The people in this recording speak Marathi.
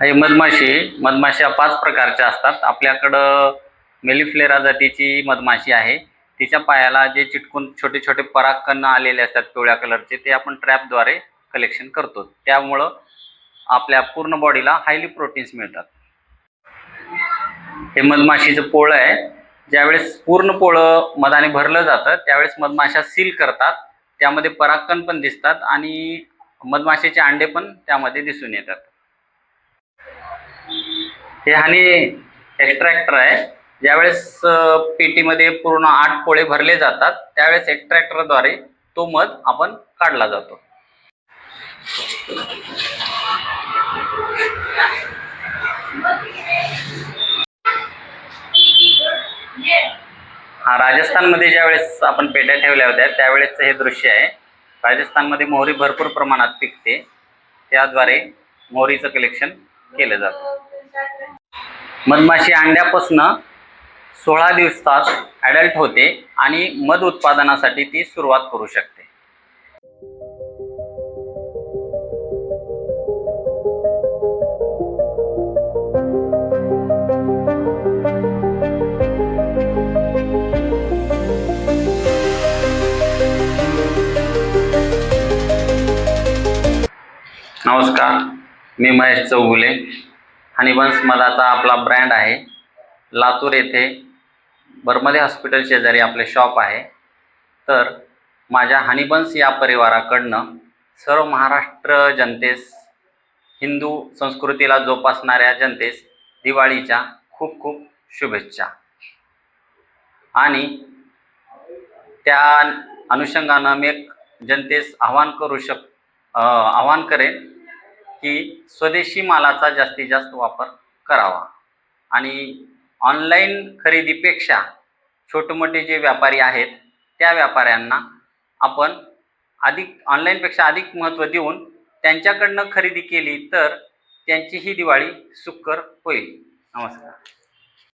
हे मधमाशी मधमाशा पाच प्रकारच्या असतात. आपल्याकडं मेलिफ्लेरा जातीची मधमाशी आहे. तिच्या पायाला जे चिटकून छोटे छोटे परागकण आलेले असतात पिवळ्या कलरचे ते आपण ट्रॅपद्वारे कलेक्शन करतो. त्यामुळं आपल्या पूर्ण बॉडीला हायली प्रोटीन्स मिळतात. हे मधमाशीचं पोळं आहे. ज्यावेळेस पूर्ण पोळं मधाने भरलं जातं त्यावेळेस मधमाशा सील करतात. त्यामध्ये परागकण पण दिसतात आणि मधमाशीचे अंडे पण त्यामध्ये दिसून येतात. हे आणि एक्स्ट्रॅक्टर आहे. ज्यावेळेस पेटीमध्ये पूर्ण आठ पोळे भरले जातात त्यावेळेस एक्स्ट्रॅक्टरद्वारे तो मध आपण काढला जातो. हा राजस्थानमध्ये ज्यावेळेस आपण पेट्या ठेवल्या होत्या त्यावेळेसचं हे दृश्य आहे. राजस्थानमध्ये मोहरी भरपूर प्रमाणात पिकते. त्याद्वारे मोहरीचं कलेक्शन केलं जातं. मधमाशी अंड्यापासनं सोळा दिवसात ॲडल्ट होते आणि मध उत्पादनासाठी ती सुरुवात करू शकते. नमस्कार मी महेश चौगुले. हनीबन्स मधाचा आपला ब्रँड आहे लातूर येथे बर्मदे हॉस्पिटल शेजारी आपले शॉप आहे. तर माझ्या हनीबन्स या परिवाराकडनं सर्व महाराष्ट्र जनतेस हिंदू संस्कृतीला जोपासणाऱ्या जनतेस दिवाळीच्या खूप खूप शुभेच्छा. आणि त्या अनुषंगानं मी एक जनतेस आवाहन करू शक आवाहन करेन की स्वदेशी मालाचा जास्तीत जास्त वापर करावा. आणि ऑनलाईन खरेदीपेक्षा छोटे मोठे जे व्यापारी आहेत त्या व्यापाऱ्यांना आपण अधिक ऑनलाईनपेक्षा अधिक महत्त्व देऊन त्यांच्याकडनं खरेदी केली तर त्यांची ही दिवाळी सुकर होईल. नमस्कार.